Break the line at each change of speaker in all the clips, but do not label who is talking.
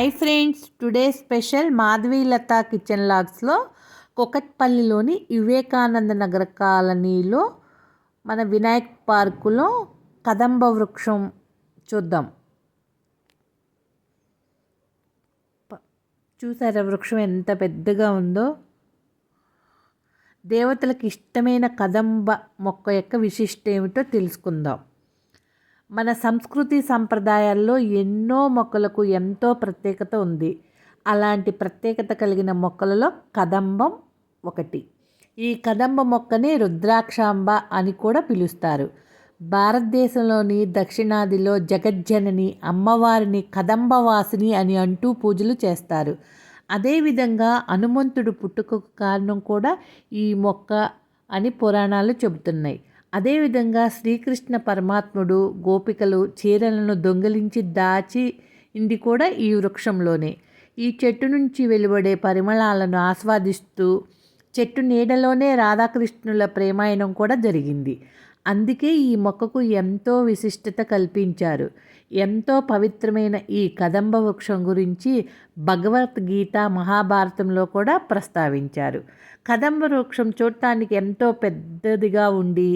Hi friends today special Madhavilatha kitchen లాగ్స్లో కొకట్పల్లిలోని వివేకానంద నగర కాలనీలో మన వినాయక్ పార్కులో కదంబ వృక్షం చూద్దాం. చూసారా వృక్షం ఎంత పెద్దగా ఉందో? దేవతలకు ఇష్టమైన కదంబ మొక్క యొక్క విశిష్ట ఏమిటో తెలుసుకుందాం. మన సంస్కృతి సంప్రదాయాల్లో ఎన్నో మొక్కలకు ఎంతో ప్రత్యేకత ఉంది. అలాంటి ప్రత్యేకత కలిగిన మొక్కలలో కదంబం ఒకటి. ఈ కదంబ మొక్కని రుద్రాక్షాంబ అని కూడా పిలుస్తారు. భారతదేశంలోని దక్షిణాదిలో జగజ్జనని అమ్మవారిని కదంబవాసిని అని అంటూ పూజలు చేస్తారు. అదేవిధంగా హనుమంతుడు పుట్టుకకు కారణం కూడా ఈ మొక్క అని పురాణాలు చెబుతున్నాయి. అదేవిధంగా శ్రీకృష్ణ పరమాత్ముడు గోపికలు చీరలను దొంగిలించి దాచి ఇంది కూడా ఈ వృక్షంలోనే. ఈ చెట్టు నుంచి వెలువడే పరిమళాలను ఆస్వాదిస్తూ చెట్టు నీడలోనే రాధాకృష్ణుల ప్రేమాయణం కూడా జరిగింది. అందుకే ఈ మొక్కకు ఎంతో విశిష్టత కల్పించారు. ఎంతో పవిత్రమైన ఈ కదంబ వృక్షం గురించి భగవద్గీత మహాభారతంలో కూడా ప్రస్తావించారు. కదంబ వృక్షం చూడటానికి ఎంతో పెద్దదిగా ఉండి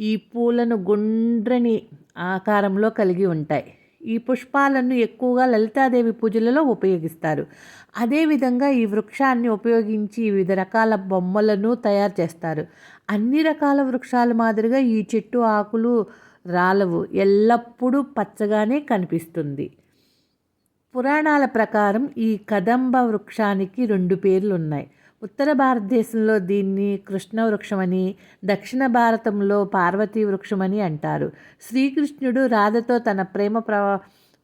ఈ పూలను గుండ్రని ఆకారంలో కలిగి ఉంటాయి. ఈ పుష్పాలను ఎక్కువగా లలితాదేవి పూజలలో ఉపయోగిస్తారు. అదేవిధంగా ఈ వృక్షాన్ని ఉపయోగించి వివిధ రకాల బొమ్మలను తయారు చేస్తారు. అన్ని రకాల వృక్షాల మాదిరిగా ఈ చెట్టు ఆకులు రాలవు ఎల్లప్పుడూ పచ్చగానే కనిపిస్తుంది. పురాణాల ప్రకారం ఈ కదంబ వృక్షానికి రెండు పేర్లు ఉన్నాయి ఉత్తర భారతదేశంలో దీన్ని కృష్ణ వృక్షమని దక్షిణ భారతంలో పార్వతీ వృక్షమని అంటారు. శ్రీకృష్ణుడు రాధతో తన ప్రేమ ప్ర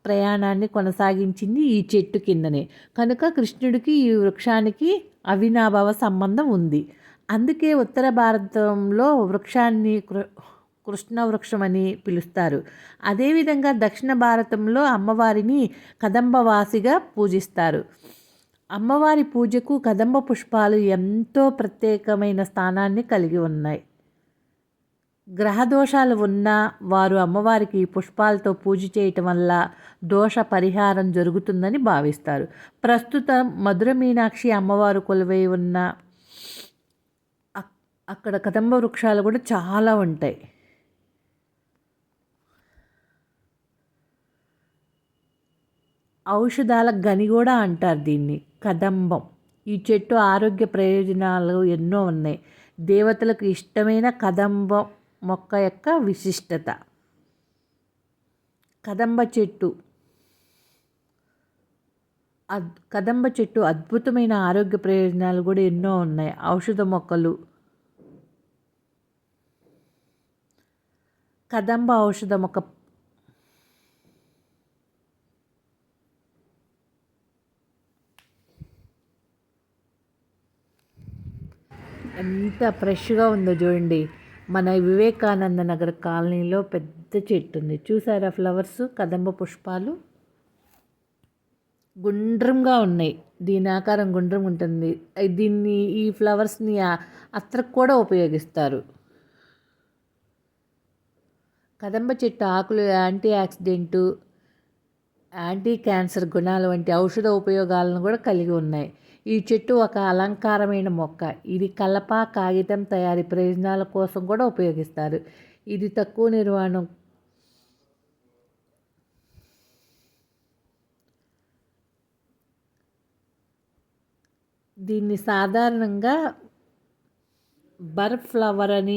ప్రయాణాన్ని కొనసాగించింది ఈ చెట్టు కిందనే. కనుక కృష్ణుడికి ఈ వృక్షానికి అవినాభావ సంబంధం ఉంది. అందుకే ఉత్తర భారతంలో వృక్షాన్ని కృష్ణ వృక్షమని పిలుస్తారు. అదేవిధంగా దక్షిణ భారతంలో అమ్మవారిని కదంబవాసిగా పూజిస్తారు. అమ్మవారి పూజకు కదంబ పుష్పాలు ఎంతో ప్రత్యేకమైన స్థానాన్ని కలిగి ఉన్నాయి. గ్రహదోషాలు ఉన్నా వారు అమ్మవారికి పుష్పాలతో పూజ చేయటం వల్ల దోష పరిహారం జరుగుతుందని భావిస్తారు. ప్రస్తుతం మధుర మీనాక్షి అమ్మవారు కొలువై ఉన్న అక్కడ కదంబ వృక్షాలు కూడా చాలా ఉంటాయి. ఔషధాల గని కూడా అంటారు దీన్ని. కదంబం. ఈ చెట్టు ఆరోగ్య ప్రయోజనాలు ఎన్నో ఉన్నాయి. దేవతలకు ఇష్టమైన కదంబం మొక్క యొక్క విశిష్టత. కదంబ చెట్టు. అద్ కదంబ చెట్టు అద్భుతమైన ఆరోగ్య ప్రయోజనాలు కూడా ఎన్నో ఉన్నాయి. ఔషధ మొక్కలు. కదంబ ఔషధ మొక్క ఎంత ఫ్రెష్గా ఉందో చూడండి. మన వివేకానంద నగర్ కాలనీలో పెద్ద చెట్టు ఉంది. చూసారా ఫ్లవర్స్? కదంబ పుష్పాలు? గుండ్రంగా ఉన్నాయి. దీని ఆకారం గుండ్రం ఉంటుంది. దీన్ని ఈ ఫ్లవర్స్ని అత్తరకు కూడా ఉపయోగిస్తారు. కదంబ చెట్టు ఆకులు యాంటీ యాక్సిడెంటు యాంటీ క్యాన్సర్ గుణాలు వంటి ఔషధ ఉపయోగాలను కూడా కలిగి ఉన్నాయి. ఈ చెట్టు ఒక అలంకారమైన మొక్క. ఇది కలప కాగితం తయారీ ప్రయోజనాల కోసం కూడా ఉపయోగిస్తారు. ఇది తక్కువ నిర్వహణ దీన్ని సాధారణంగా బర్ఫ్లవర్ అని